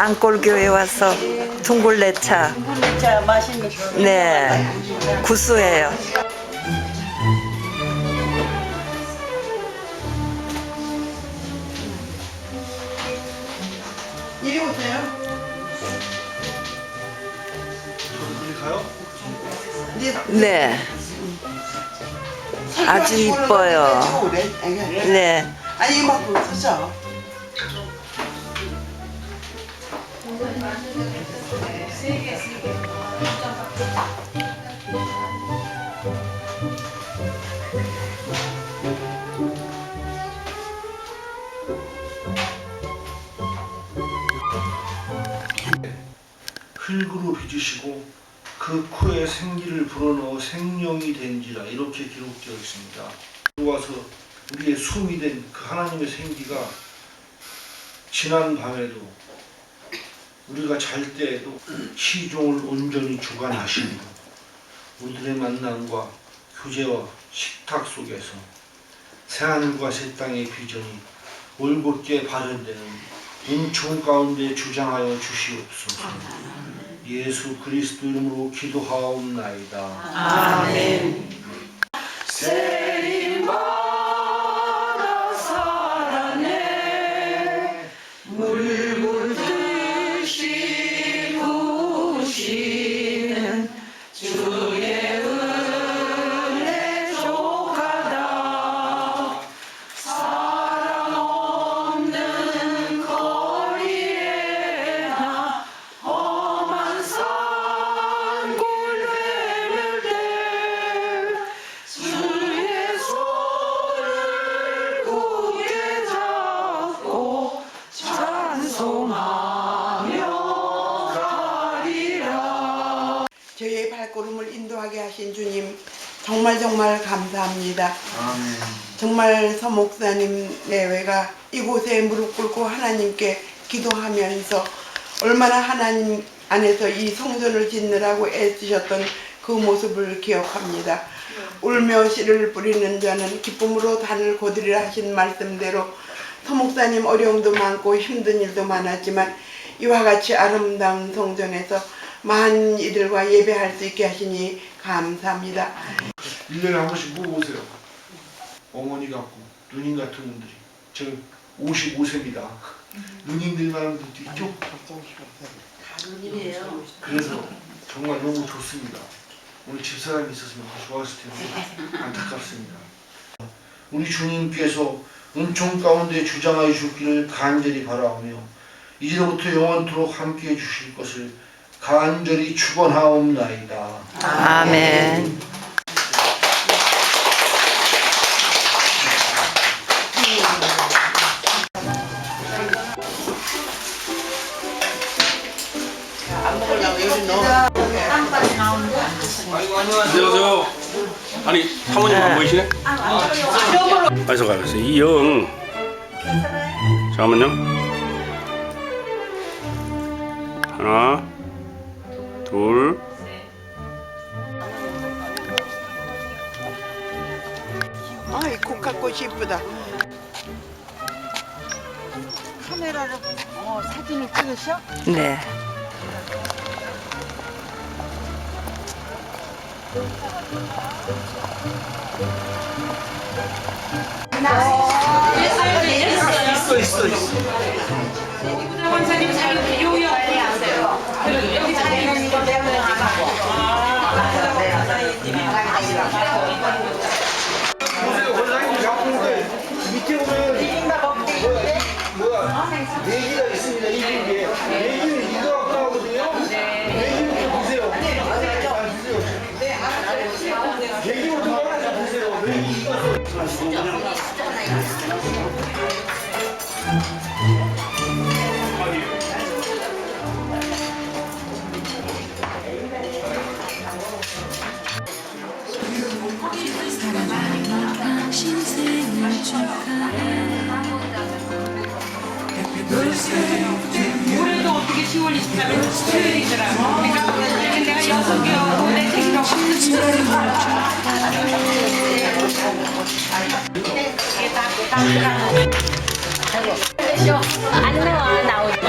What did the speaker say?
안골교에 와서 둥글레차 진짜 맛있는 네 구수해요. 이리 오세요. 네. 네 아주 이뻐요. 네. 네 아니 이만큼 쓰죠. 흙으로 빚으시고 그 코에 생기를 불어넣어 생명이 된지라 이렇게 기록되어 있습니다. 들어와서 우리의 숨이 된 그 하나님의 생기가 지난 밤에도 우리가 잘 때에도 시종을 온전히 주관하시고 우리들의 만남과 교제와 식탁 속에서 새하늘과 새 땅의 비전이 올곧게 발현되는 은총 가운데 주장하여 주시옵소서. 예수 그리스도 이름으로 기도하옵나이다. 저희 발걸음을 인도하게 하신 주님 정말 정말 감사합니다. 정말 서 목사님 내외가 이곳에 무릎 꿇고 하나님께 기도하면서 얼마나 하나님 안에서 이 성전을 짓느라고 애쓰셨던 그 모습을 기억합니다. 울며 씨를 뿌리는 자는 기쁨으로 단을 거두리라 하신 말씀대로 서목사님 어려움도 많고 힘든 일도 많았지만 이와 같이 아름다운 성전에서 많은 이들과 예배할 수 있게 하시니 감사합니다. 1년에 한 번씩 물어보세요. 어머니 같고 누님 같은 분들이 저 55세입니다. 누님들만 하는 분도 있죠? 그래서 정말 너무 좋습니다. 오늘 집사람이 있었으면 더 좋았을 텐데 안타깝습니다. 우리 주님께서 은총 가운데 주장하여 주기를 간절히 바라오며 이제부터 영원토록 함께해 주실 것을 간절히 축원하옵나이다. 아멘. 안. 안녕하세요. 아니 사모님 안 보이시네? 어디서 가요? 이영. 잠깐만요. 이 이쁘다. 카메라로 어, 사진을 찍으셔? 네. 보세요, 내기가 있습니다. 이게 내기는 이거 갖고 나오거든요. 내기부터 보세요. 아, 보세요. 내기부터 하나씩 보세요. 내기 이거. 10월 23일 수요일이더라고. 안 나와 나오지?